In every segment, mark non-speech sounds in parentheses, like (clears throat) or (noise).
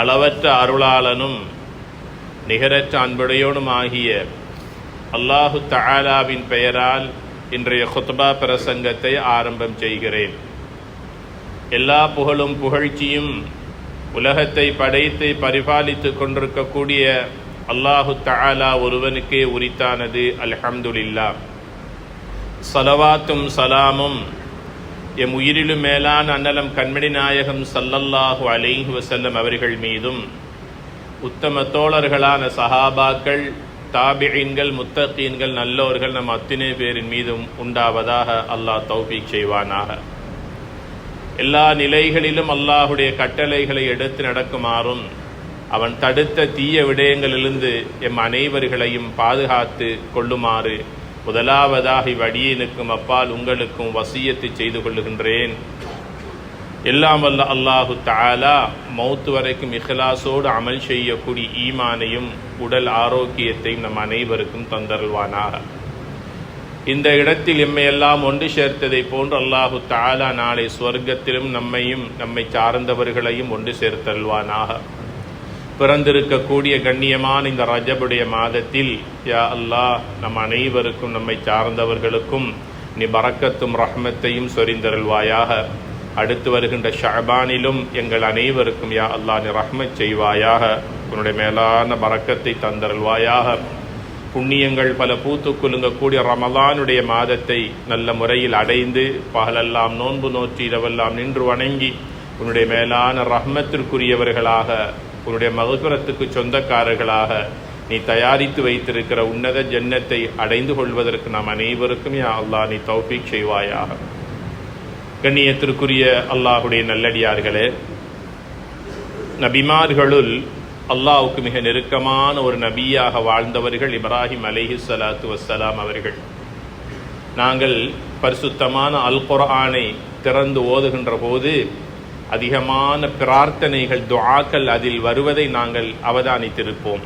அளவற்ற அருளாளனும் நிகரற்ற அன்புடையோனும் ஆகிய அல்லாஹு தஆலாவின் பெயரால் இன்றைய குத்பா பிரசங்கத்தை ஆரம்பம் செய்கிறேன். எல்லா புகழும் புகழ்ச்சியும் உலகத்தை படைத்து பரிபாலித்துக் கொண்டிருக்கக்கூடிய அல்லாஹு தஆலா ஒருவனுக்கே உரித்தானது அல்ஹம்துலில்லா சலவாத்தும் சலாமும் எம் உயிரிலும் மேலான அன்னலம் கண்மணி நாயகம் சல்லல்லாஹு அலைஹு வசல்லம் அவர்கள் மீதும் உத்தம தோழர்களான சஹாபாக்கள் தாபியீன்கள் முத்தகீன்கள் நல்லோர்கள் நம் அத்தனை பேரின் மீதும் உண்டாவதாக அல்லாஹ் தௌஃபீக் செய்வானாக. எல்லா நிலைகளிலும் அல்லாஹுடைய கட்டளைகளை எடுத்து நடக்குமாறும் அவன் தடுத்த தீய விடயங்களிலிருந்து எம் அனைவர்களையும் பாதுகாத்து கொள்ளுமாறு முதலாவதாக இவ்வடியனுக்கும் அப்பால் உங்களுக்கும் வசியத்தை செய்து கொள்ளுகின்றேன். எல்லாம் வல்ல அல்லாஹு தாலா மௌத்து வரைக்கும் இஹ்லாசோடு அமல் செய்யக்கூடிய ஈமானையும் உடல் ஆரோக்கியத்தையும் நம் அனைவருக்கும் தந்தருள்வானாக. இந்த இடத்தில் எம்மையெல்லாம் ஒன்று சேர்த்ததை போன்று அல்லாஹு தாலா நாளை ஸ்வர்க்கத்திலும் நம்மையும் நம்மை சார்ந்தவர்களையும் ஒன்று சேர்த்தல்வானாக பிறந்திருக்கக்கூடிய கண்ணியமான இந்த ரஜபுடைய மாதத்தில் யா அல்லாஹ் நம் அனைவருக்கும் நம்மை சார்ந்தவர்களுக்கும் நீ பறக்கத்தும் ரஹ்மத்தையும் சொரிந்தருள்வாயாக. அடுத்து வருகின்ற ஷஹபானிலும் எங்கள் அனைவருக்கும் யா அல்லாஹ் நீ ரஹ்மத் செய்வாயாக. உன்னுடைய மேலான பறக்கத்தை தந்தருள்வாயாக. புண்ணியங்கள் பல பூத்து குலுங்கக்கூடிய ரமலானுடைய மாதத்தை நல்ல முறையில் அடைந்து பகலெல்லாம் நோன்பு நோற்றி இரவெல்லாம் நின்று வணங்கி உன்னுடைய மேலான ரஹ்மத்திற்குரியவர்களாக உன்னுடைய மகசுரத்துக்கு சொந்தக்காரர்களாக நீ தயாரித்து வைத்திருக்கிற உன்னத ஜன்னத்தை அடைந்து கொள்வதற்கு நாம் அனைவருக்கும் யா அல்லாஹ் நீ தௌஃபீக் செய்வாயாக. கண்ணியத்திற்குரிய அல்லாஹுடைய நல்லடியார்களே நபிமார்களுள் அல்லாவுக்கு மிக நெருக்கமான ஒரு நபியாக வாழ்ந்தவர்கள் இப்ராஹிம் அலைஹி சலாத்து வசலாம் அவர்கள். நாங்கள் பரிசுத்தமான அல் குரானை திறந்து ஓதுகின்ற போது அதிகமான பிரார்த்தனைகள் துஆக்கள் அதில் வருவதை நாங்கள் அவதானித்திருப்போம்.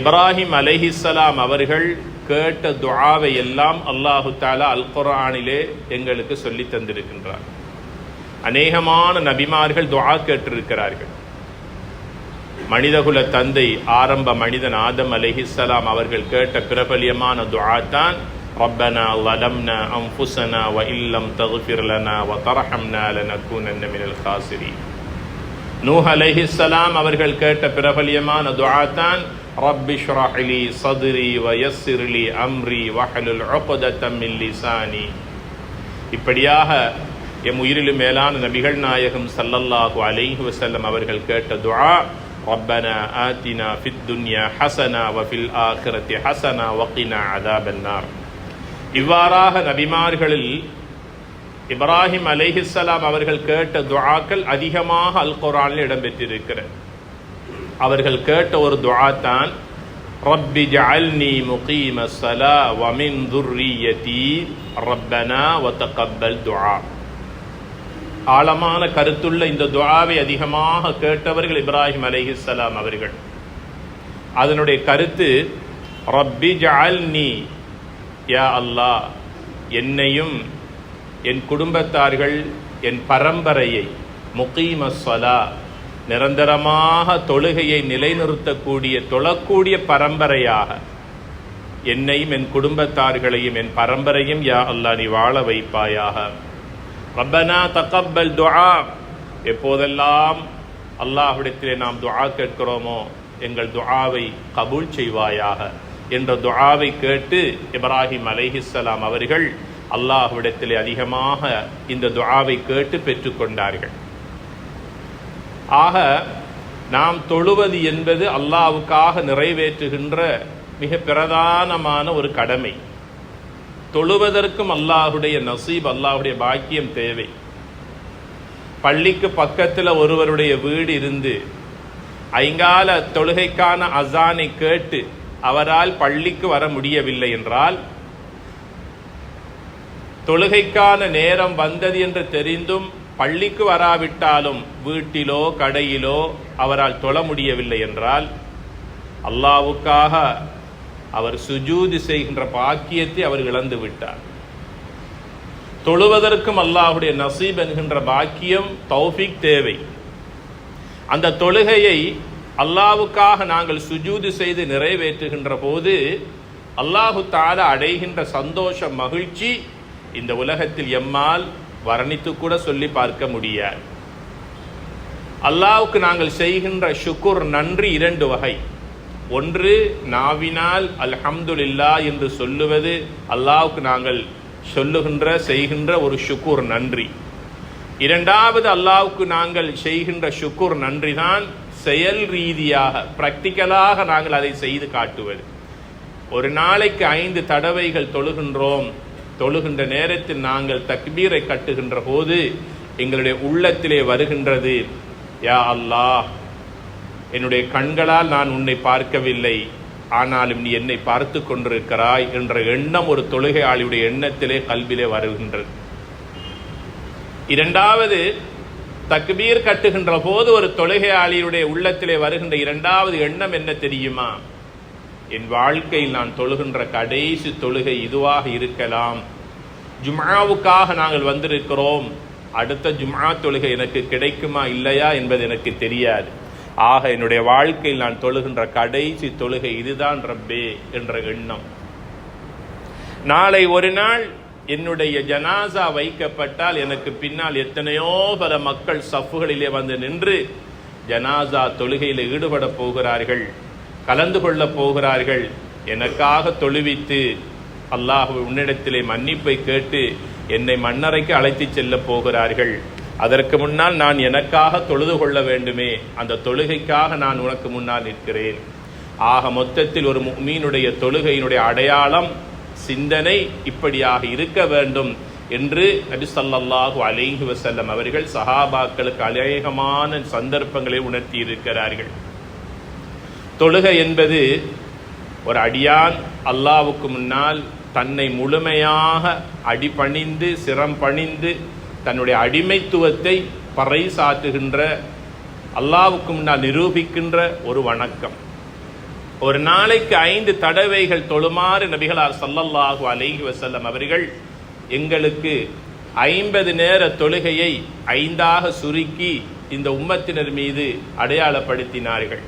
இப்ராஹிம் அலஹிசலாம் அவர்கள் கேட்ட துஆவை எல்லாம் அல்லாஹு தாலா அல் குரானிலே எங்களுக்கு சொல்லி தந்திருக்கின்றார். அநேகமான நபிமார்கள் துஆ கேட்டிருக்கிறார்கள். மனிதகுல தந்தை ஆரம்ப மனிதன் ஆதம் அலஹிசலாம் அவர்கள் கேட்ட பிரபலியமான துஆ தான் ربنا ظلمنا أنفسنا وإن لم تغفر لنا وترحمنا لنكونن من الخاسرين நூஹ் அலைஹிஸ்ஸலாம் அவர்கள் கேட்ட பிரபலியமான துஆ தான் رب اشرح لي صدري ويسر لي أمري واحلل عقدة من لساني இப்படியாக எம் உயிரிலும் மேலான நபிகள் நாயகம் சல்லல்லாஹு அலைஹி வஸல்லம் அவர்கள் கேட்ட துஆ ربنا آتنا في الدنيا حسنة وفي الآخرة حسنة وقنا عذاب النار இவ்வாறாக நபிமார்களில் இப்ராஹிம் அலைஹிஸ்ஸலாம் அவர்கள் கேட்ட துவாக்கள் அதிகமாக அல் குரானில் இடம்பெற்றிருக்கிறது. அவர்கள் கேட்ட ஒரு துவா தான் ரப்பி ஜஅல்னி முகீம சலா வமின் துர்ரியதி ரப்பனா வ துஆ. ஆழமான கருத்துள்ள இந்த துவாவை அதிகமாக கேட்டவர்கள் இப்ராஹிம் அலைஹிஸ்ஸலாம் அவர்கள். அதனுடைய கருத்து ரப்பி ஜஅல்னி யா அல்லாஹ் என்னையும் என் குடும்பத்தார்கள் என் பரம்பரையை முகீம சலா நிரந்தரமாக தொழுகையை நிலைநிறுத்தக்கூடிய தொழக்கூடிய பரம்பரையாக என்னையும் என் குடும்பத்தார்களையும் என் பரம்பரையும் யா அல்லாஹ் நீ வாழ வைப்பாயாக. ரப்பனா தகப்பல் துஆ எப்போதெல்லாம் அல்லாஹ்விடத்திலே நாம் துஆ கேட்கிறோமோ எங்கள் துஆவை கபூல் செய்வாயாக. என்ற துஆவை கேட்டு இப்ராஹிம் அலைஹிஸ்ஸலாம் அவர்கள் அல்லாஹ்விடத்திலே அதிகமாக இந்த துஆவை கேட்டு பெற்றுக்கொண்டார்கள். ஆக நாம் தொழுவது என்பது அல்லாஹ்வுக்காக நிறைவேற்றுகின்ற மிக பிரதானமான ஒரு கடமை. தொழுவதற்கும் அல்லாஹுடைய நசீப் அல்லாஹுடைய பாக்கியம் தேவை. பள்ளிக்கு பக்கத்தில் ஒருவருடைய வீடு இருந்து ஐங்கால தொழுகைக்கான அசானை கேட்டு அவரால் பள்ளிக்கு வர முடியவில்லை என்றால் தொழுகைக்கான நேரம் வந்தது என்று தெரிந்தும் பள்ளிக்கு வராவிட்டாலும் வீட்டிலோ கடையிலோ அவரால் தொழ முடியவில்லை என்றால் அல்லாவுக்காக அவர் சுஜூதி செய்கின்ற பாக்கியத்தை அவர் இழந்து விட்டார். தொழுவதற்கும் அல்லாஹுடைய நசீப் என்கின்ற பாக்கியம் தௌஃபிக் தேவை. அந்த தொழுகையை அல்லாவுக்காக நாங்கள் சுஜூது செய்து நிறைவேற்றுகின்ற போது அல்லாஹு தால அடைகின்ற சந்தோஷம் மகிழ்ச்சி இந்த உலகத்தில் எம்மால் வர்ணித்து கூட சொல்லி பார்க்க முடியாது. அல்லாவுக்கு நாங்கள் செய்கின்ற சுக்குர் நன்றி இரண்டு வகை. ஒன்று நாவினால் அல்ஹம்துலில்லா என்று சொல்லுவது அல்லாவுக்கு நாங்கள் சொல்லுகின்ற செய்கின்ற ஒரு ஷுக்குர் நன்றி. இரண்டாவது அல்லாவுக்கு நாங்கள் செய்கின்ற ஷுக்குர் நன்றி தான் செயல் ரீதியாக பிராக்டிக்கலாக நாங்கள் அதை செய்து காட்டுவது. ஒரு நாளைக்கு ஐந்து தடவைகள் தொழுகின்றோம். தொழுகின்ற நேரத்தில் நாங்கள் தக்பீரை கட்டுகின்ற போது எங்களுடைய உள்ளத்திலே வருகின்றது யா அல்லாஹ் என்னுடைய கண்களால் நான் உன்னை பார்க்கவில்லை. ஆனாலும் நீ என்னை பார்த்து கொண்டிருக்கிறாய் என்ற எண்ணம் ஒரு தொழுகையாளியுடைய எண்ணத்திலே கல்விலே வருகின்றது. இரண்டாவது தக்பீர் கட்டுகின்ற போது ஒரு தொழுகையாளியுடைய உள்ளத்திலே வருகின்ற இரண்டாவது எண்ணம் என்ன தெரியுமா? என் வாழ்க்கையில் நான் தொழுகின்ற கடைசி தொழுகை இதுவாக இருக்கலாம். ஜுமாவுக்காக நாங்கள் வந்திருக்கிறோம். அடுத்த ஜுமா தொழுகை எனக்கு கிடைக்குமா இல்லையா என்பது எனக்கு தெரியாது. ஆக என்னுடைய வாழ்க்கையில் நான் தொழுகின்ற கடைசி தொழுகை இதுதான் ரப்பே என்ற எண்ணம். நாளை ஒரு நாள் என்னுடைய ஜனாசா வைக்கப்பட்டால் எனக்கு பின்னால் எத்தனையோ பல மக்கள் சஃப்புகளிலே வந்து நின்று ஜனாசா தொழுகையில் ஈடுபட போகிறார்கள் கலந்து கொள்ள போகிறார்கள். எனக்காக தொழுவித்து அல்லாஹ் உன்னிடத்திலே மன்னிப்பை கேட்டு என்னை மண்ணறைக்கு அழைத்து செல்ல போகிறார்கள். அதற்கு முன்னால் நான் எனக்காக தொழுது கொள்ள வேண்டுமே அந்த தொழுகைக்காக நான் உனக்கு முன்னால் நிற்கிறேன். ஆக மொத்தத்தில் ஒரு மீனுடைய தொழுகையினுடைய அடையாளம் சிந்தனை இப்படியாக இருக்க வேண்டும் என்று நபி ஸல்லல்லாஹு அலைஹி வசல்லம் அவர்கள் சஹாபாக்களுக்கு அநேகமான சந்தர்ப்பங்களை உணர்த்தி இருக்கிறார்கள் தொழுகை என்பது ஒரு அடியான் அல்லாவுக்கு முன்னால் தன்னை முழுமையாக அடிபணிந்து சிரம் பணிந்து தன்னுடைய அடிமைத்துவத்தை பறைசாற்றுகின்ற அல்லாவுக்கு முன்னால் நிரூபிக்கின்ற ஒரு வணக்கம். ஒரு நாளைக்கு ஐந்து தடவைகள் தொழுமாறு நபிகளார் சல்லல்லாஹு அலைஹி வசல்லம் அவர்கள் எங்களுக்கு ஐம்பது நேர தொழுகையை ஐந்தாக சுருக்கி இந்த உம்மத்தினர் மீது அடையாளப்படுத்தினார்கள்.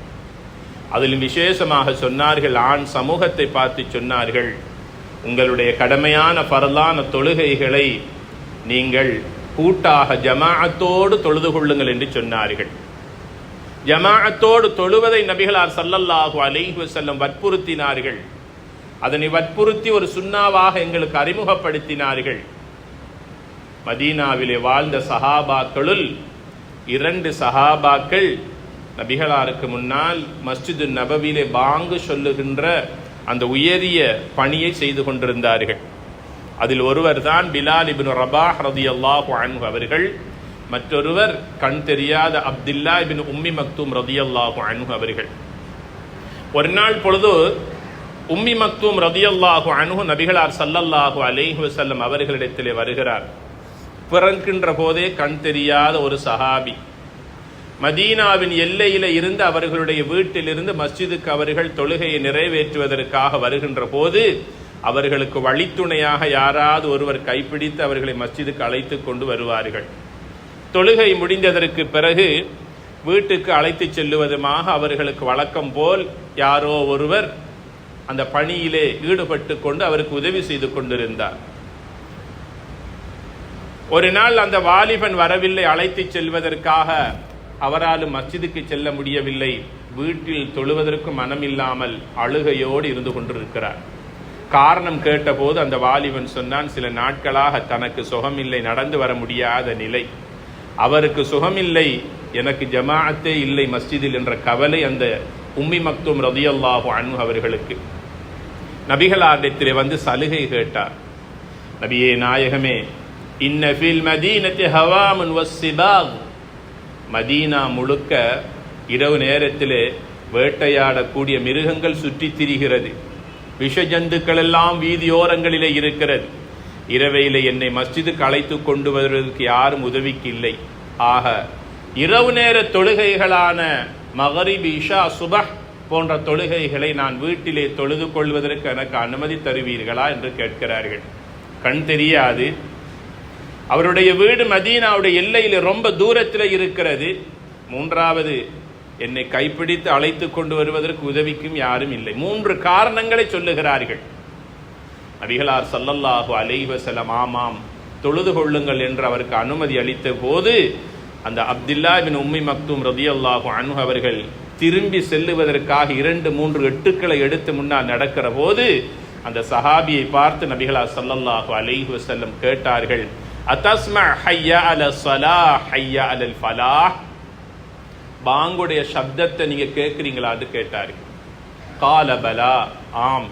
அதில் விசேஷமாக சொன்னார்கள் ஆண் சமூகத்தை பார்த்து சொன்னார்கள் உங்களுடைய கடமையான பரலான தொழுகைகளை நீங்கள் கூட்டாக ஜமாஅத்தோடு தொழுது கொள்ளுங்கள் என்று சொன்னார்கள். ஜமாஅத்தோடு தொழுவதை நபிகளார் சல்லல்லாஹு அலைஹு செல்லம் வற்புறுத்தினார்கள். அதனை வற்புறுத்தி ஒரு சுண்ணாவாக எங்களுக்கு அறிமுகப்படுத்தினார்கள். மதீனாவிலே வாழ்ந்த சஹாபாக்களுள் இரண்டு சஹாபாக்கள் நபிகளாருக்கு முன்னால் மஸ்ஜிது நபவிலே பாங்கு சொல்லுகின்ற அந்த உயரிய பணியை செய்து கொண்டிருந்தார்கள். அதில் ஒருவர் தான் பிலால் இபின் ரபாஹ் ரதியல்லாஹு அன்ஹு அவர்கள் மற்றொருவர் கண் தெரியாத அப்துல்லா இபின் உம்மி மக்தூம் ரதியல்லாஹு அன்ஹு அவர்கள். ஒரு நாள் பொழுது உம்மி மக்தூம் ரதியல்லாஹு அணுகு நபிகளார் சல்லல்லாஹு அலைஹி வசல்லம் அவர்களிடத்திலே வருகிறார். பிறக்கின்ற போதே கண் தெரியாத ஒரு சஹாபி. மதீனாவின் எல்லையில இருந்து அவர்களுடைய வீட்டிலிருந்து மஸ்ஜிதுக்கு அவர்கள் தொழுகையை நிறைவேற்றுவதற்காக வருகின்ற போது அவர்களுக்கு வழித்துணையாக யாராவது ஒருவர் கைப்பிடித்து அவர்களை மஸ்ஜிதுக்கு அழைத்து கொண்டு வருவார்கள். தொழுகை முடிந்ததற்கு பிறகு வீட்டுக்கு அழைத்து செல்லுவதுமாக அவர்களுக்கு வழக்கம் போல் யாரோ ஒருவர் அந்த பணியிலே ஈடுபட்டு கொண்டு அவருக்கு உதவி செய்து கொண்டிருந்தார். ஒரு நாள் அந்த வாலிபன் வரவில்லை அழைத்து செல்வதற்காக அவராலும் மஸ்ஜிதுக்கு செல்ல முடியவில்லை. வீட்டில் தொழுவதற்கு மனமில்லாமல் அழுகையோடு இருந்து கொண்டிருக்கிறார். காரணம் கேட்டபோது அந்த வாலிபன் சொன்னான் சில நாட்களாக தனக்கு சுகமில்லை நடந்து வர முடியாத நிலை. அவருக்கு சுகமில்லை எனக்கு ஜமாஅத்தே இல்லை மஸ்ஜிதில் என்ற கவலை அந்த உம்மி மக்தும் ரதியல்லாஹு அன்ஹு அவர்களுக்கு. நபிகளாரிடத்திலே வந்து சலுகை கேட்டார். நபியே நாயகமே இன்னஃபில் மதீனத்தி ஹவாமுன் வசிபாக் மதீனா முழுக்க இரவு நேரத்திலே வேட்டையாடக்கூடிய மிருகங்கள் சுற்றித் திரிகிறது. விஷ ஜந்துக்கள் எல்லாம் வீதியோரங்களிலே இருக்கிறது. இரவையில் என்னை மஸ்ஜிதுக்கு அழைத்து கொண்டு வருவதற்கு யாரும் உதவிக்கு இல்லை ஆக இரவு நேர தொழுகைகளான மகரிப் இஷா சுபஹ் போன்ற தொழுகைகளை நான் வீட்டிலே தொழுது கொள்வதற்கு எனக்கு அனுமதி தருவீர்களா என்று கேட்கிறார்கள். கண் தெரியாது. அவருடைய வீடு மதீனாவுடைய எல்லையில் ரொம்ப தூரத்தில் இருக்கிறது. மூன்றாவது என்னை கைப்பிடித்து அழைத்து கொண்டு வருவதற்கு உதவிக்கும் யாரும் இல்லை. மூன்று காரணங்களை சொல்லுகிறார்கள். நபிகளார் சல்லல்லாஹு அலைவ வஸல்லம் ஆமாம் தொழுது கொள்ளுங்கள் என்று அவருக்கு அனுமதி அளித்த போது அந்த அப்துல்லா பின் உம்மி ரதி அல்லாஹு அனு அவர்கள் திரும்பி செல்லுவதற்காக இரண்டு மூன்று எட்டுக்களை எடுத்து முன்னால் நடக்கிற போது அந்த சஹாபியை பார்த்து நபிகளா சல்லல்லாஹு அலைஹி வஸல்லம் கேட்டார்கள் அத்தஸ்மா ஹய்யா அல ஸலா ஹையா அலல் ஃபலா? பாங்குடைய சப்தத்தை நீங்க கேட்கிறீங்களான்னு கேட்டார்கள். கால பலா. ஆம்.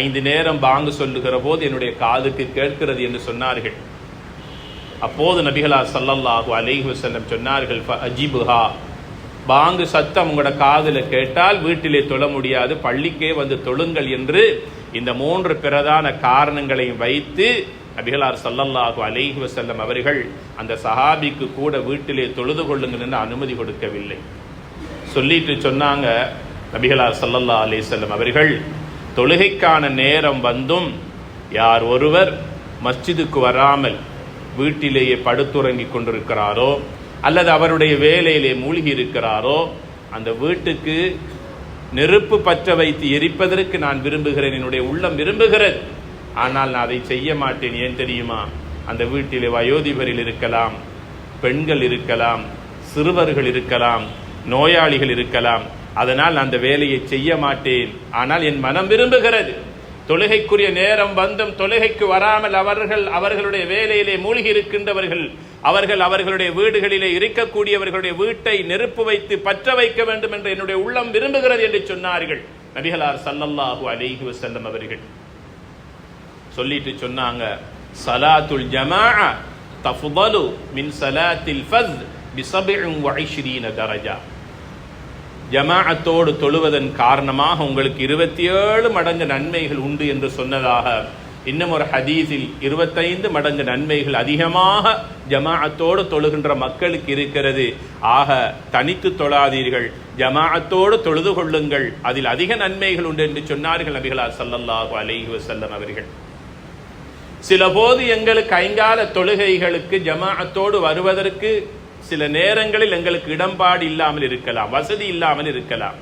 ஐந்து நேரம் பாங்கு சொல்லுகிற போது என்னுடைய காதுக்கு கேட்கிறது என்று சொன்னார்கள். அப்போது நபிகளா சல்லல்லாஹு அலைஹி செல்லம் சொன்னார்கள் அஜிபுஹா பாங்கு சத்தம் உங்களோட காதில் கேட்டால் வீட்டிலே தொழ முடியாது பள்ளிக்கே வந்து தொழுங்கள் என்று இந்த மூன்று பிரதான காரணங்களையும் வைத்து நபிகளார் சல்லல்லாஹு அலைஹி வசல்லம் அவர்கள் அந்த சஹாபிக்கு கூட வீட்டிலே தொழுது கொள்ளுங்கள் என்று அனுமதி கொடுக்கவில்லை. சொல்லிட்டு சொன்னாங்க நபிகளார் சல்லல்லா அலிசல்லம் அவர்கள் தொழுகைக்கான நேரம் வந்தும் யார் ஒருவர் மஸ்ஜிதுக்கு வராமல் வீட்டிலேயே படுத்துறங்கிக் கொண்டிருக்கிறாரோ அல்லது அவருடைய வேலையிலே மூழ்கி இருக்கிறாரோ அந்த வீட்டுக்கு நெருப்பு பற்ற வைத்து எரிப்பதற்கு நான் விரும்புகிறேன் என்னுடைய உள்ளம் விரும்புகிறது. ஆனால் நான் அதை செய்ய மாட்டேன். ஏன் தெரியுமா? அந்த வீட்டிலே வயோதிபரில் இருக்கலாம் பெண்கள் இருக்கலாம் சிறுவர்கள் இருக்கலாம் நோயாளிகள் இருக்கலாம். அதனால் அந்த வேலையை செய்ய மாட்டேன். ஆனால் என் மனம் விரும்புகிறது. தொழுகைக்குரிய நேரம் வந்தும் தொழுகைக்கு வராமல் அவர்கள் அவர்களுடைய வேலையிலே மூழ்கி இருக்கின்றவர்கள் அவர்கள் அவர்களுடைய வீடுகளிலே இருக்கக்கூடியவர்களுடைய வீட்டை நெருப்பு வைத்து பற்ற வைக்க வேண்டும் என்று என்னுடைய உள்ளம் விரும்புகிறது என்று சொன்னார்கள். நபிகளார் சல்லல்லாஹு அலிஹி வசல்லம் அவர்கள் சொல்லிட்டு சொன்னாங்க சலாத்துல் ஜமா தஃதலு மின் சலாத்தில் ஃபஸ் பி சப்இன் தரஜா. ஜமாஅத்தோடு தொழுவதன் காரணமாக உங்களுக்கு இருபத்தி ஏழு மடங்கு நன்மைகள் உண்டு என்று சொன்னதாக இன்னும் ஒரு ஹதீஸில் இருபத்தைந்து மடங்கு நன்மைகள் அதிகமாக ஜமாஅத்தோடு தொழுகின்ற மக்களுக்கு இருக்கிறது. ஆக தனித்து தொழாதீர்கள். ஜமாஅத்தோடு தொழுது கொள்ளுங்கள். அதில் அதிக நன்மைகள் உண்டு என்று சொன்னார்கள் நபிகளார் சல்லல்லாஹு அலைஹி வசல்லம் அவர்கள். சில போது எங்களுக்கு ஐங்கால தொழுகைகளுக்கு ஜமாஅத்தோடு வருவதற்கு சில நேரங்களில் எங்களுக்கு இடம்பாடு இல்லாமல் இருக்கலாம் வசதி இல்லாமல் இருக்கலாம்.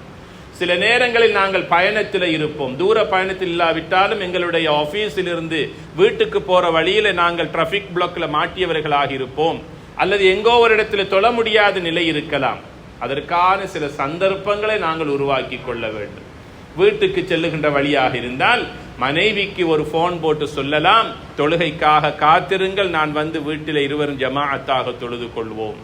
சில நேரங்களில் நாங்கள் பயணத்தில் இருப்போம். தூர பயணத்தில் இல்லாவிட்டாலும் எங்களுடைய ஆஃபீஸிலிருந்து இருந்து வீட்டுக்கு போற வழியில நாங்கள் டிராபிக் பிளாக்ல மாட்டியவர்களாக இருப்போம். அல்லது எங்கோ ஒரு இடத்துல தொழ முடியாத நிலை இருக்கலாம். அதற்கான சில சந்தர்ப்பங்களை நாங்கள் உருவாக்கி கொள்ள வேண்டும். வீட்டுக்கு செல்லுகின்ற வழியாக இருந்தால் மனைவிக்கு ஒரு போன் போட்டு சொல்லலாம். தொழுகைக்காக காத்திருங்கள் நான் வந்து வீட்டில் இருவரும் ஜமாஅத்தாக தொழுது கொள்வோம்.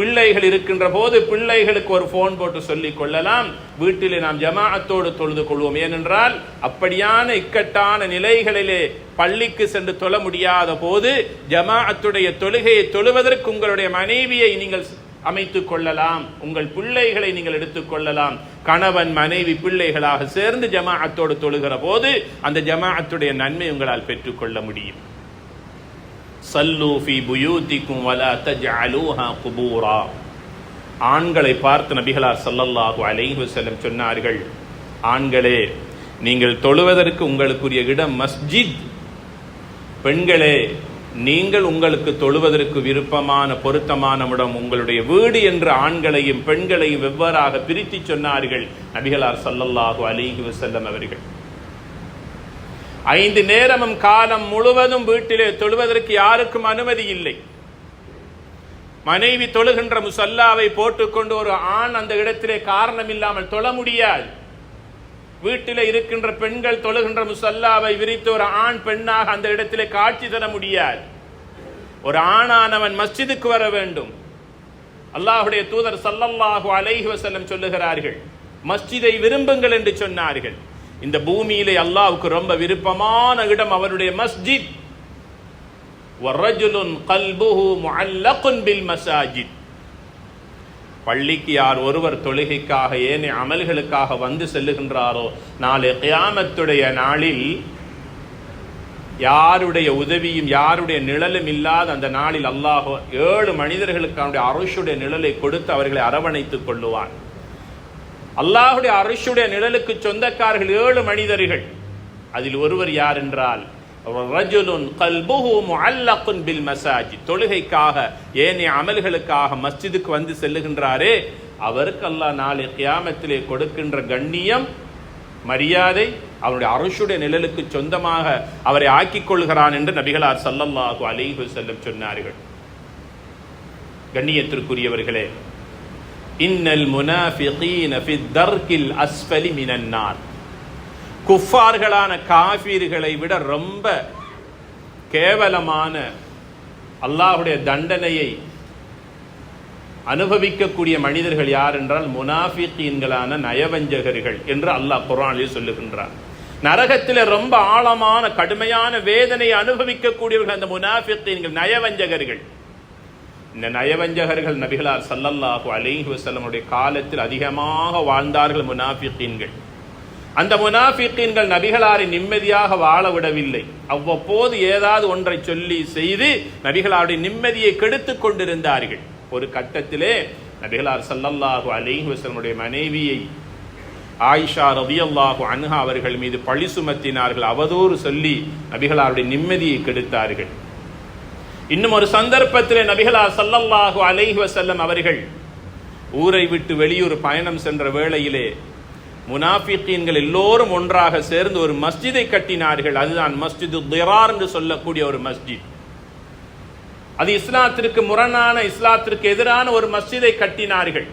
பிள்ளைகள் இருக்கின்ற போது பிள்ளைகளுக்கு ஒரு போன் போட்டு சொல்லிக் கொள்ளலாம். வீட்டிலே நாம் ஜமாஅத்தோடு தொழுது கொள்வோம். ஏனென்றால் அப்படியான இக்கட்டான நிலைகளிலே பள்ளிக்கு சென்று தொழ முடியாத போது ஜமாஅத்துடைய தொழுகையை தொழுவதற்கு உங்களுடைய மனைவியை நீங்கள் அமைத்துக் கொள்ளலாம். உங்கள் பிள்ளைகளை நீங்கள் எடுத்துக் கொள்ளலாம். கணவன் மனைவி பிள்ளைகளாக சேர்ந்து ஜமாஅத்தோடு தொழுகிற போது அந்த ஜமாஅத்துடைய நன்மை உங்களால் பெற்றுக்கொள்ள முடியும். சல்லு ஃபி புயூதிக்கும் வலா தஜ்அலூஹா குபூரா. ஆண்களை பார்த்து நபிகளார் சல்லல்லாஹு அலைஹு செல்லம் சொன்னார்கள் ஆண்களே நீங்கள் தொழுவதற்கு உங்களுக்குரிய இடம் மஸ்ஜித். பெண்களே நீங்கள் உங்களுக்கு தொழுவதற்கு விருப்பமான பொருத்தமான இடம் உங்களுடைய வீடு என்று ஆண்களையும் பெண்களையும் வெவ்வேறாக பிரித்து சொன்னார்கள் நபிகளார் சல்லல்லாஹு அலிஹி வசல்லம் அவர்கள். ஐந்து நேரமும் காலம் முழுவதும் வீட்டிலே தொழுவதற்கு யாருக்கும் அனுமதி இல்லை. மனைவி தொழுகின்ற முசல்லாவை போட்டுக்கொண்டு ஒரு ஆண் அந்த இடத்திலே காரணம் இல்லாமல் தொழ முடியாது. வீட்டில் இருக்கின்ற பெண்கள் தொழுகின்ற முசல்லாவை விரித்து ஒரு ஆண் பெண்ணாக அந்த இடத்திலே காட்சி தர முடியாது. ஒரு ஆணானவன் மஸ்ஜிதுக்கு வர வேண்டும். அல்லாஹுடைய தூதர் சல்லல்லாஹு அலைஹி வசல்லம் சொல்லுகிறார்கள் மஸ்ஜிதை விரும்புங்கள் என்று சொன்னார்கள். இந்த பூமியிலே அல்லாவுக்கு ரொம்ப விருப்பமான இடம் அவருடைய மஸ்ஜித். பில் மசாஜித். பள்ளிக்கு யார் ஒருவர் தொழுகைக்காக ஏனைய அமல்களுக்காக வந்து செல்லுகின்றாரோ நாளை கியாமத்துடைய நாளில் யாருடைய உதவியும் யாருடைய நிழலும் இல்லாத அந்த நாளில் அல்லாஹோ ஏழு மனிதர்களுக்கான அருஷுடைய நிழலை கொடுத்து அவர்களை அரவணைத்துக் கொள்ளுவான். அல்லாஹுடைய அரசுடைய நிழலுக்கு சொந்தக்காரர்கள் ஏழு மனிதர்கள். அதில் ஒருவர் யார் என்றால் பில் தொழுகைக்காக ஏனைய அமல்களுக்காக மஸ்ஜிதுக்கு வந்து செல்லுகின்றாரே அவருக்கு அல்லாஹ் நாளை கியாமத்திலே கொடுக்கின்ற கண்ணியம் மரியாதை அவருடைய அரசுடைய நிழலுக்கு சொந்தமாக அவரை ஆக்கிக் கொள்கிறான் என்று நபிகளார் சல்லல்லாஹு அலிஹு செல்லம் சொன்னார்கள். கண்ணியத்திற்குரியவர்களே இன்னல் முனாஃபிகீன ஃபி தர்கில் அஸ்ஃபலி மினன்னார் குஃபார்களான காஃபீர்களை விட ரொம்ப கேவலமான அல்லாஹ்வுடைய தண்டனையை அனுபவிக்கக்கூடிய மனிதர்கள் யார் என்றால் முனாஃபிகீன்களான நயவஞ்சகர்கள் என்று அல்லாஹ் குர்ஆனில் சொல்லுகின்றார் நரகத்தில் ரொம்ப ஆழமான கடுமையான வேதனையை அனுபவிக்கக்கூடியவர்கள் அந்த முனாஃபிகீன்கள் நயவஞ்சகர்கள். இந்த நயவஞ்சகர்கள் நபிகளார் சல்லல்லாஹு அலைஹி வசல்லமுடைய காலத்தில் அதிகமாக வாழ்ந்தார்கள் முனாஃபிக்கீன்கள் அந்த முனாஃபிக்கீன்கள் நபிகளாரை நிம்மதியாக வாழ விடவில்லை. அவ்வப்போது ஏதாவது ஒன்றை சொல்லி செய்து நபிகளாருடைய நிம்மதியை கெடுத்துக் கொண்டிருந்தார்கள். ஒரு கட்டத்திலே நபிகளார் சல்லல்லாஹு அலைஹி வசல்லமுடைய மனைவியை ஆயிஷா ரதியல்லாஹு அன்ஹா அவர்கள் மீது பழி சுமத்தினார்கள். அவதூறு சொல்லி நபிகளாருடைய நிம்மதியை கெடுத்தார்கள். இன்னும் ஒரு சந்தர்ப்பத்திலே நபிகளா சல்லல்லாஹு அலைஹி வசல்லம் அவர்கள் ஊரை விட்டு வெளியூர் பயணம் சென்ற வேளையிலே முனாஃபிகீன்கள் எல்லோரும் ஒன்றாக சேர்ந்து ஒரு மஸ்ஜிதை கட்டினார்கள். அதுதான் மஸ்ஜிது திரார் என்று சொல்லக்கூடிய ஒரு மஸ்ஜித். அது இஸ்லாத்திற்கு முரணான இஸ்லாத்திற்கு எதிரான ஒரு மஸ்ஜிதை கட்டினார்கள்.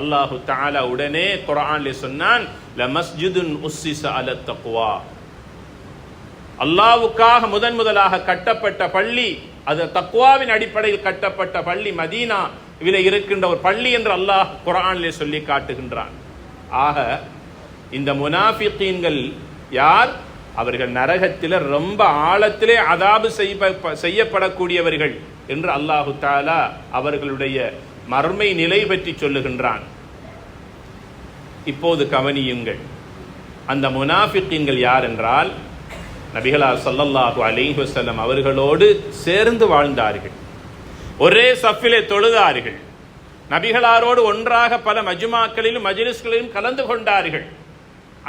அல்லாஹு தாலா உடனே குர்ஆன்ல சொன்னான் ல மஸ்ஜிதுன் உஸ்ஸிஸ அல தக்வா. அல்லாவுக்காக முதன் முதலாக கட்டப்பட்ட பள்ளி அது தக்குவாவின் அடிப்படையில் கட்டப்பட்ட பள்ளி மதீனா இதில் இருக்கின்ற ஒரு பள்ளி என்று அல்லாஹ் குரானிலே சொல்லி காட்டுகின்றான். ஆக இந்த முனாஃபிகீன்கள் யார்? அவர்கள் நரகத்தில் ரொம்ப ஆழத்திலே அதாபு செய்ய செய்யப்படக்கூடியவர்கள் என்று அல்லாஹு தாலா அவர்களுடைய மர்மை நிலை பற்றி சொல்லுகின்றான். இப்போது கவனியுங்கள். அந்த முனாஃபிகீன்கள் யார் என்றால் நபிகளார் சல்லல்லாஹு அலைஹி வசல்லம் அவர்களோடு சேர்ந்து வாழ்ந்தார்கள். ஒரே சஃபிலே தொழுதார்கள். நபிகளாரோடு ஒன்றாக பல மஜ்மாக்களிலும் மஜிலிஸ்களிலும் கலந்து கொண்டார்கள்.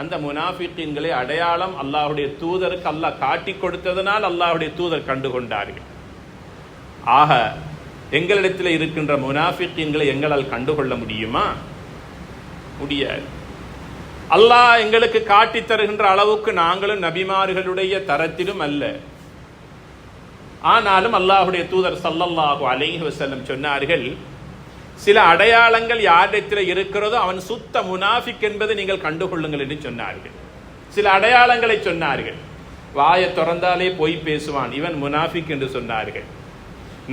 அந்த முனாஃபிக்கின்களை அடையாளம் அல்லாஹுடைய தூதருக்கு அல்லாஹ் காட்டி கொடுத்ததனால் அல்லாஹுடைய தூதர் கண்டு கொண்டார்கள். ஆக எங்களிடத்தில் இருக்கின்ற முனாஃபிக்கின்களை எங்களால் கண்டுகொள்ள முடியுமா? முடியாது. அல்லாஹ் எங்களுக்கு காட்டி தருகின்ற அளவுக்கு நாங்களும் நபிமார்களுடைய தரத்திலும் அல்ல. ஆனாலும் அல்லாஹுடைய தூதர் சல்லல்லாஹு அலைஹி வசல்லம் சொன்னார்கள் சில அடையாளங்கள் யாரிடத்தில் இருக்கிறதோ அவன் சுத்த முனாஃபிக் என்பதை நீங்கள் கண்டுகொள்ளுங்கள் என்று சொன்னார்கள். சில அடையாளங்களை சொன்னார்கள். வாயை திறந்தாலே போய் பேசுவான் இவன் முனாஃபிக் என்று சொன்னார்கள்.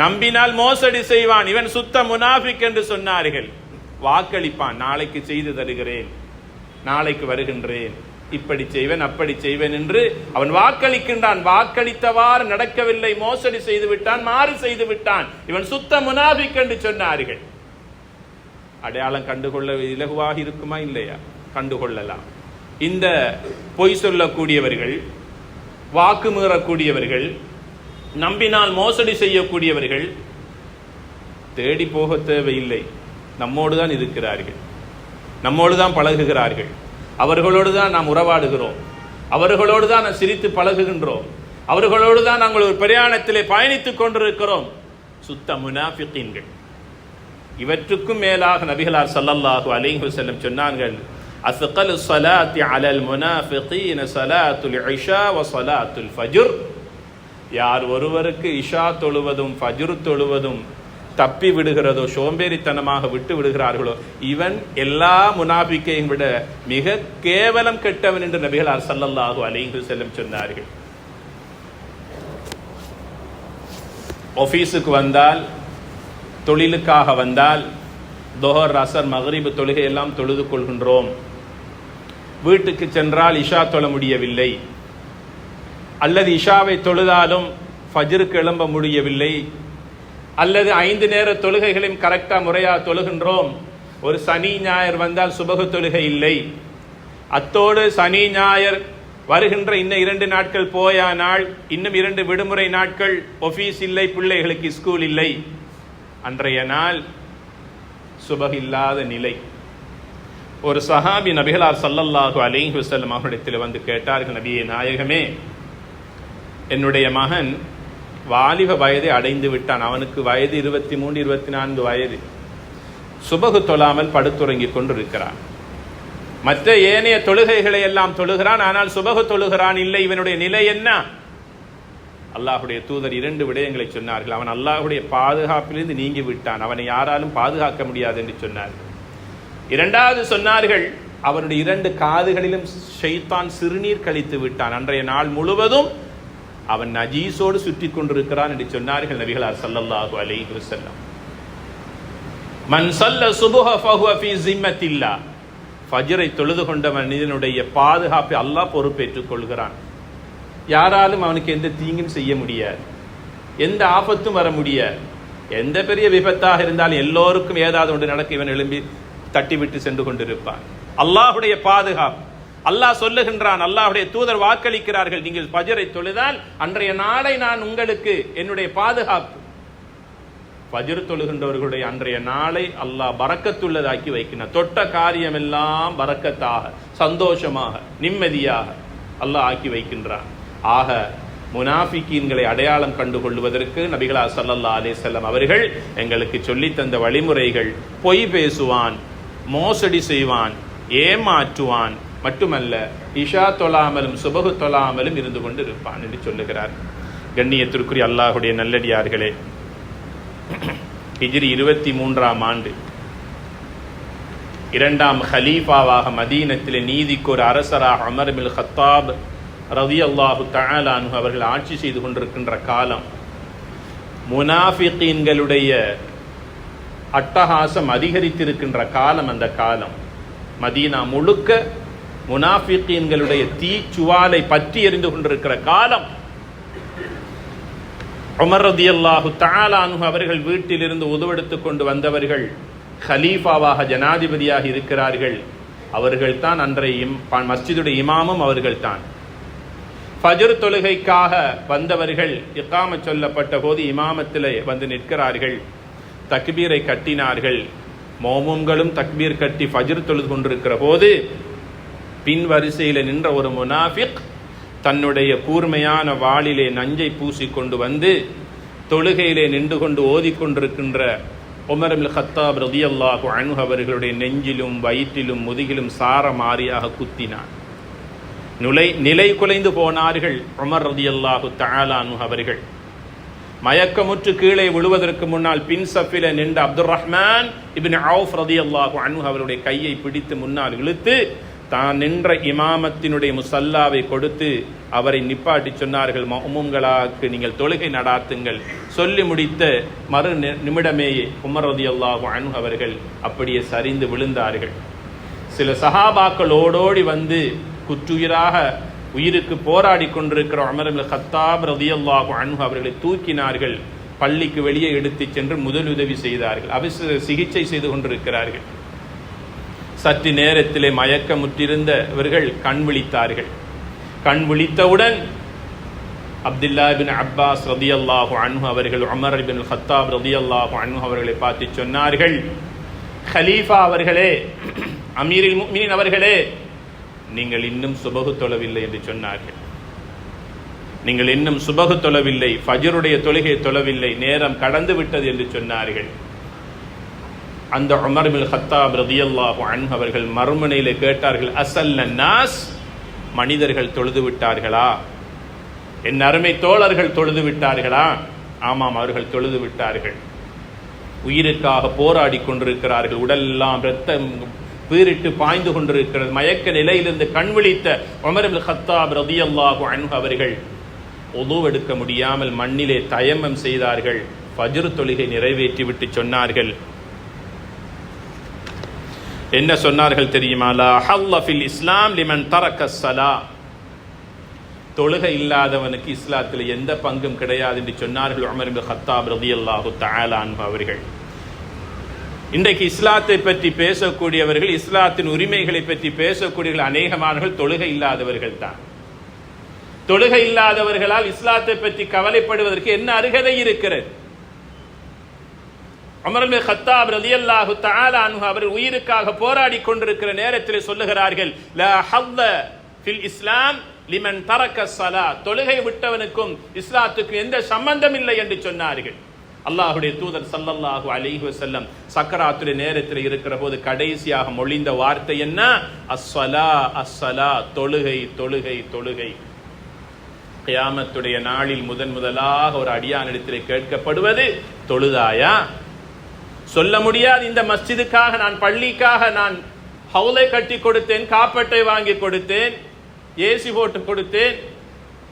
நம்பினால் மோசடி செய்வான் இவன் சுத்த முனாஃபிக் என்று சொன்னார்கள். வாக்களிப்பான் நாளைக்கு செய்து தருகிறேன். நாளைக்கு வருகின்றேன். இப்படி செய்வேன் அப்படி செய்வேன் என்று அவன் வாக்களிக்கின்றான். வாக்களித்தவாறு நடக்கவில்லை. மோசடி செய்து விட்டான் மாறு செய்து விட்டான். இவன் சுத்த முனாபிக் என்று சொன்னார்கள். அடையாளம் கண்டுகொள்ள இலகுவாக இருக்குமா இல்லையா? கண்டுகொள்ளலாம். இந்த பொய் சொல்லக்கூடியவர்கள் வாக்கு மீறக்கூடியவர்கள் நம்பினால் மோசடி செய்யக்கூடியவர்கள் தேடி போக தேவையில்லை. நம்மோடு தான் இருக்கிறார்கள். நம்மோடு தான் பழகுகிறார்கள். அவர்களோடு தான் நாம் உறவாடுகிறோம். அவர்களோடு தான் நாம் சிரித்து பழகுகின்றோம். அவர்களோடு தான் நாங்கள் ஒரு பிரயாணத்திலே பயணித்துக் கொண்டிருக்கிறோம். சுத்த முனாஃபிக்கீன்கள் இவற்றுக்கும் மேலாக நபிகளார் சல்லல்லாஹு அலிஹு செல்லம் சொன்னார்கள் அஸ்கலு ஸலாத்தி அலல் முனாஃபிகீன ஸலாத்துல் இஷா வ ஸலாத்துல் ஃபஜுர். யார் ஒருவருக்கு இஷா தொழுவதும் ஃபஜுர் தொழுவதும் தப்பி விடுகிறதோ சோம்பேறித்தனமாக விட்டு விடுகிறார்களோ இவன் எல்லா முனாபிக்கையும் விட மிக கேவலம் கெட்டவன் என்று நபிகளார் ஸல்லல்லாஹு அலைஹி செல்லும் சொன்னார்கள். ஆபீஸுக்கு வந்தால் தொழிலுக்காக வந்தால் தொஹர் ரசர் மகரிபு தொழுகை எல்லாம் தொழுது கொள்கின்றோம். வீட்டுக்கு சென்றால் இஷா தொழ முடியவில்லை. அல்லது இஷாவை தொழுதாலும் ஃபஜ்ருக்கு எழும்ப முடியவில்லை. அல்லது ஐந்து நேர தொழுகைகளையும் கரெக்டா முறையா தொழுகின்றோம். ஒரு சனி ஞாயிறு வந்தால் சுபகு தொழுகை இல்லை. அத்தோடு சனி ஞாயிறு வருகின்ற இன்னும் இரண்டு நாட்கள் போயானால் இன்னும் இரண்டு விடுமுறை நாட்கள் ஒஃபீஸ் இல்லை பிள்ளைகளுக்கு ஸ்கூல் இல்லை. அன்றைய நாள் சுபகு இல்லாத நிலை. ஒரு சஹாபி நபிகளார் சல்லல்லாஹு அலைஹி வஸல்லம் அவரிடத்தில் வந்து கேட்டார்கள் நபியே நாயகமே என்னுடைய மகன் வாலிப வயதை அடைந்து விட்டான். அவனுக்கு வயது இருபத்தி மூன்று இருபத்தி நான்கு வயது. சுபகு தொழாமல் படுத்துறங்கிக் கொண்டிருக்கிறான். மற்ற ஏனைய தொழுகைகளை எல்லாம் தொழுகிறான். ஆனால் சுபகு தொழுகிறான் இல்லை. இவனுடைய நிலை என்ன? அல்லாஹுடைய தூதர் இரண்டு விடயங்களை சொன்னார்கள். அவன் அல்லாஹுடைய பாதுகாப்பிலிருந்து நீங்கி விட்டான். அவனை யாராலும் பாதுகாக்க முடியாது என்று சொன்னார் இரண்டாவது சொன்னார்கள் அவனுடைய இரண்டு காதுகளிலும் ஷைத்தான் சிறுநீர் கழித்து விட்டான். அன்றைய நாள் முழுவதும் அவன் நஜீஸோடு சுற்றி கொண்டிருக்கிறான் என்று சொன்னார்கள் நபிகளார் சல்லல்லாஹு அலைஹி வஸல்லம். மன் சல்ல சுபுஹ ஃபஹுவ ஃபீ ஜிம்மத்தில்லா ஃபஜ்ரை தொழுது கொண்ட மனிதனுடைய பாதுகாப்பை அல்லாஹ் பொறுப்பேற்றுக் கொள்கிறான். யாராலும் அவனுக்கு எந்த தீங்கும் செய்ய முடியாது. எந்த ஆபத்தும் வர முடியாது. எந்த பெரிய விபத்தாக இருந்தாலும் எல்லோருக்கும் ஏதாவது ஒன்று நடக்க இவன் எழும்பி தட்டிவிட்டு சென்று கொண்டிருப்பான். அல்லாஹுடைய பாதுகாப்பு அல்லாஹ் சொல்லுகின்றான் அல்லாஹுடைய தூதர் வாக்களிக்கிறார்கள் நீங்கள் பஜரை தொழுதால் அன்றைய நாளை நான் உங்களுக்கு என்னுடைய பாதுகாப்பு. பஜர் தொழுகின்றவர்களுடைய அன்றைய நாளை அல்லாஹ் பறக்கத்துள்ளதாக்கி வைக்கின்றார் தொட்ட காரியம் எல்லாம் பறக்கத்தாக சந்தோஷமாக நிம்மதியாக அல்லாஹ் ஆக்கி வைக்கின்றான். ஆக முனாஃபிக்கீன்களை அடையாளம் கண்டு கொள்வதற்கு நபிகளா சல்லல்லா அலிசல்லம் அவர்கள் எங்களுக்கு சொல்லித் தந்த வழிமுறைகள் பொய் பேசுவான் மோசடி செய்வான் ஏமாற்றுவான் மட்டுமல்ல இஷா தொழாமலும் சுபகு தொழாமலும் இருந்து கொண்டு இருப்பான் என்று சொல்லுகிறார். கண்ணியத்திற்குரிய அல்லாஹுடைய நல்லடியார்களே ஹிஜ்ரி இருபத்தி மூன்றாம் ஆண்டு. இரண்டாம் ஹலீஃபாவாக மதீனத்திலே நீதிக்கு ஒரு அரசராக அமர்மில் ஹத்தாப் ரவி அல்லாஹு தஆலானு அவர்கள் ஆட்சி செய்து கொண்டிருக்கின்ற காலம் முனாஃபிகீன்களுடைய அட்டகாசம் அதிகரித்திருக்கின்ற காலம் அந்த காலம். மதீனா முழுக்க முனாஃபிகீன்களுடைய தீச்சுவாலை பற்றி எரிந்து கொண்டிருக்கிற காலம். உமர் அல்லாஹு தாலானு அவர்கள் வீட்டிலிருந்து உதவெடுத்துக் கொண்டு வந்தவர்கள் ஹலீஃபாவாக ஜனாதிபதியாக இருக்கிறார்கள். அவர்கள் தான் அன்றைய இம்- மஸ்ஜிதுடைய இமாமும் அவர்கள் தான் ஃபஜர் தொழுகைக்காக வந்தவர்கள் இக்காம சொல்லப்பட்ட போது இமாமத்திலே வந்து நிற்கிறார்கள். தக்பீரை கட்டினார்கள். மோமும்களும் தக்பீர் கட்டி ஃபஜர் தொழுது கொண்டிருக்கிற போது பின் வரிசையில் நின்ற ஒரு முனாஃபிக் தன்னுடைய கூர்மையான வாளிலே நஞ்சை பூசி கொண்டு வந்து தொழுகையிலே நின்று கொண்டு ஓதிக்கொண்டிருக்கின்ற உமர் அல் ஹத்தாப் ரதியல்லாஹு அணுக அவர்களுடைய நெஞ்சிலும் வயிற்றிலும் முதுகிலும் சார மாறியாக குத்தினான். நுழை நிலை குலைந்து போனார்கள் உமர் ரதியல்லாஹு தஆலானு அவர்கள். மயக்கமுற்று கீழே விழுவதற்கு முன்னால் பின் சஃபில நின்ற அப்துல் ரஹ்மான் இபின் அவுஃப் ரதியல்லாஹு அன்ஹு அவருடைய கையை பிடித்து முன்னால் இழுத்து தான் நின்ற இமாமத்தினுடைய முசல்லாவை கொடுத்து அவரை நிப்பாட்டி சொன்னார்கள் மௌமும்களாக்கு நீங்கள் தொழுகை நடாத்துங்கள். சொல்லி முடித்த மறு நி- நிமிடமேயே உமரதி அல்லாஹு அன்ஹு அவர்கள் அப்படியே சரிந்து விழுந்தார்கள். சில சஹாபாக்கள் ஓடோடி வந்து குற்றுயிராக உயிருக்கு போராடி கொண்டிருக்கிற அமர் ஹத்தாப் ரதி அல்லாஹு அன்ஹு அவர்களை தூக்கினார்கள். பள்ளிக்கு வெளியே எடுத்துச் சென்று முதலுதவி செய்தார்கள். அவசர சிகிச்சை செய்து கொண்டிருக்கிறார்கள். சற்று நேரத்திலே மயக்கமுற்றிருந்த இவர்கள் கண் விழித்தார்கள். கண் விழித்தவுடன் அப்துல்லா பின் அப்பாஸ் ரதியல்லாஹு அன்ஹு அவர்கள் அமர் பின் ஹத்தாப் ரதியல்லாஹு அன்ஹு அவர்களை பார்த்து சொன்னார்கள் ஹலீஃபா அவர்களே (clears throat) அமீரில் முஃமினீன் அவர்களே நீங்கள் இன்னும் சுபகு தொழவில்லை என்று சொன்னார்கள். நீங்கள் இன்னும் சுபகு தொழவில்லை ஃபஜருடைய தொழுகை தொழவில்லை நேரம் கடந்து விட்டது என்று சொன்னார்கள். அந்த உமர் பின் ஹத்தாப் ரதியல்லாஹு அன்ஹு அவர்கள் மறுமனையில் கேட்டார்கள் அசல் நாஸ்? மனிதர்கள் தொழுது விட்டார்களா? என் அருமை தோழர்கள் தொழுது விட்டார்களா? ஆமாம் அவர்கள் தொழுது விட்டார்கள். உயிருக்காக போராடி கொண்டிருக்கிறார்கள். உடலெல்லாம் இரத்தம் பீரிட்டு பாய்ந்து கொண்டிருக்கிறது. மயக்க நிலையிலிருந்து கண் விழித்த உமர் இப்னு கத்தாப் ரதியல்லாஹு அன்ஹு அவர்கள் உதுவெடுக்க முடியாமல் மண்ணிலே தயமம் செய்தார்கள். பஜ்ரு தொழுகை நிறைவேற்றிவிட்டு சொன்னார்கள். என்ன சொன்னார்கள் தெரியுமா? லா ஹல்ல ஃபில் இஸ்லாம் லிமன் தரக்க ஸலா. தொழுகை இல்லாதவனுக்கு இஸ்லாத்தில் எந்த பங்கும் கிடையாது என்று சொன்னார்கள் உமர் இப்னு கத்தாப் ரலியல்லாஹு அவர்கள். இன்றைக்கு இஸ்லாத்தை பற்றி பேசக்கூடியவர்கள் இஸ்லாத்தின் உரிமைகளை பற்றி பேசக்கூடியவர்கள் அநேகமானவர்கள் தொழுகை இல்லாதவர்கள் தான். தொழுகை இல்லாதவர்களால் இஸ்லாத்தை பற்றி கவலைப்படுவதற்கு என்ன அருகதை இருக்கிறது? அமர்மே ஹத்தாப் கத்தாப் ரலியல்லாஹு தஆலா அவர் உயிருக்காக போராடி கொண்டிருக்கிற நேரத்தில் சொல்லுகிறார்கள் லா ஹவ்ல ஃபில் இஸ்லாம் லிமன் தரக்க சலா தொழுகை விட்டவனுக்கும் இஸ்லாத்துக்கும் எந்த சம்பந்தம் இல்லை என்று சொன்னார்கள். அல்லாஹுடைய தூதர் சல்லல்லாஹு அலிஹு செல்லம் சக்கராத்துடைய நேரத்தில் இருக்கிற போது கடைசியாக மொழிந்த வார்த்தை என்ன? அஸ்வலா அஸ்ஸலா தொழுகை தொழுகை தொழுகை. கியாமத்துடைய நாளில் முதன் முதலாக ஒரு அடியானிடத்திலே கேட்கப்படுவது தொழுதாயா? சொல்ல முடியாது இந்த மஸ்ஜிதுக்காக நான் பள்ளிக்காக நான் ஹவுலை கட்டி கொடுத்தேன் காப்பட்டை வாங்கி கொடுத்தேன் ஏசி போட்டு கொடுத்தேன்.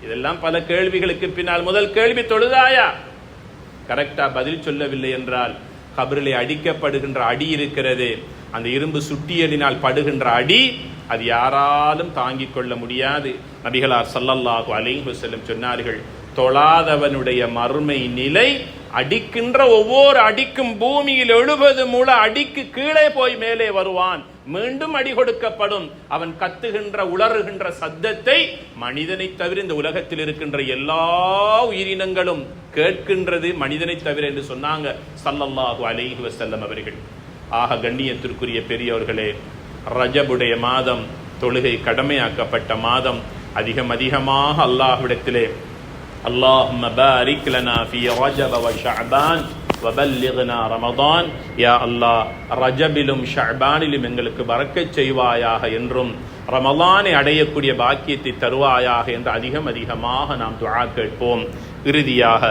இதெல்லாம் பல கேள்விகளுக்கு பின்னால். முதல் கேள்வி தொழுதாயா? கரெக்டா பதில் சொல்லவில்லை என்றால் கபரிலே அடிக்கப்படுகின்ற அடி இருக்கிறது. அந்த இரும்பு சுட்டியலினால் படுகின்ற அடி அது யாராலும் தாங்கிக் கொள்ள முடியாது. நபிகளார் சல்லல்லாஹு அலிஹு செல்லும் சொன்னார்கள் தொழாதவனுடைய மறுமை நிலை அடிக்கின்ற ஒவ்வொரு அடிக்கும் பூமியில் எழுபது மூல அடிக்கு கீழே போய் மேலே வருவான். மீண்டும் அடி கொடுக்கப்படும். அவன் கத்துகின்ற உளறுகின்ற சத்தத்தை மனிதனை தவிர இந்த உலகத்தில் இருக்கின்ற எல்லா உயிரினங்களும் கேட்கின்றது. மனிதனை தவிர என்று சொன்னாங்க சல்லல்லாஹு அலைஹி வசல்லம் அவர்கள். ஆக கண்ணியத்திற்குரிய பெரியவர்களே ரஜபுடைய மாதம் தொழுகை கடமையாக்கப்பட்ட மாதம். அதிகம் அதிகமாக அல்லாஹ்விடத்திலே اللهم بارك لنا في رجب وشعبان وبلغنا رمضان يا الله ரஜபிலும் ஷஅபானிலும் எங்களுக்கு பறக்கச் செய்வாயாக என்றும் ரமலானை அடையக்கூடிய பாக்கியத்தை தருவாயாக என்று அதிகம் அதிகமாக நாம் துஆ கேட்போம் இறுதியாக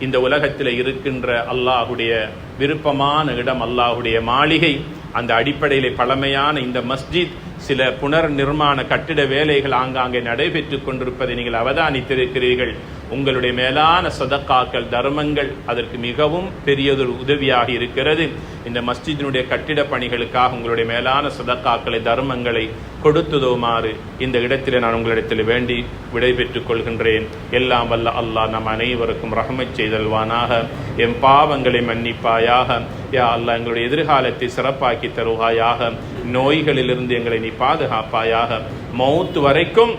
இந்த உலகத்தில் இருக்கின்ற அல்லாஹுடைய விருப்பமான இடம் அல்லாஹுடைய மாளிகை அந்த அடிப்படையில் பழமையான இந்த மஸ்ஜித் சில புனர் நிர்மாண கட்டிட வேலைகள் ஆங்காங்கே நடைபெற்றுக் கொண்டிருப்பதை நீங்கள் அவதானித்திருக்கிறீர்கள். உங்களுடைய மேலான சதக்காக்கள் தர்மங்கள் அதற்கு மிகவும் பெரியதொரு உதவியாக இருக்கிறது. இந்த மஸ்ஜிதினுடைய கட்டிட பணிகளுக்காக உங்களுடைய மேலான சதக்காக்களை தர்மங்களை கொடுத்துதோமாறு இந்த இடத்தில் நான் உங்களிடத்தில் வேண்டி விடைபெற்றுக் கொள்கின்றேன். எல்லாம் வல்ல அல்லாஹ் நம் அனைவருக்கும் ரஹமச் செய்தல்வானாக. எம் பாவங்களை மன்னிப்பாயாக. யா அல்ல எங்களுடைய எதிர்காலத்தை சிறப்பாக்கி தருவாயாக. நோய்களிலிருந்து எங்களை நீ பாதுகாப்பாயாக. மௌத்து வரைக்கும்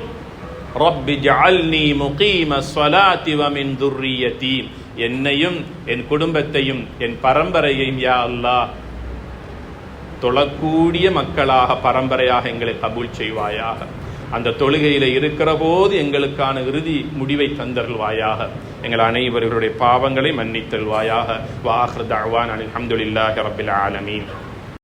ரப்பி ஜஅல்னி முகீம ஸ்வலாத்தி வ மின் துர்ரியதி என்னையும் என் குடும்பத்தையும் என் பரம்பரையையும் யா அல்லாஹ் தொழக்கூடிய மக்களாக பரம்பரையாக எங்களை கபூல் செய்வாயாக. அந்த தொழுகையில் இருக்கிற போது எங்களுக்கான இறுதி முடிவை தந்தருள்வாயாக. எங்கள் அனைவர்களுடைய பாவங்களை மன்னித்தல்வாயாக வாஹர் தவான் அலி அஹமதுல்லாஹி ரபில் ஆலமீன்.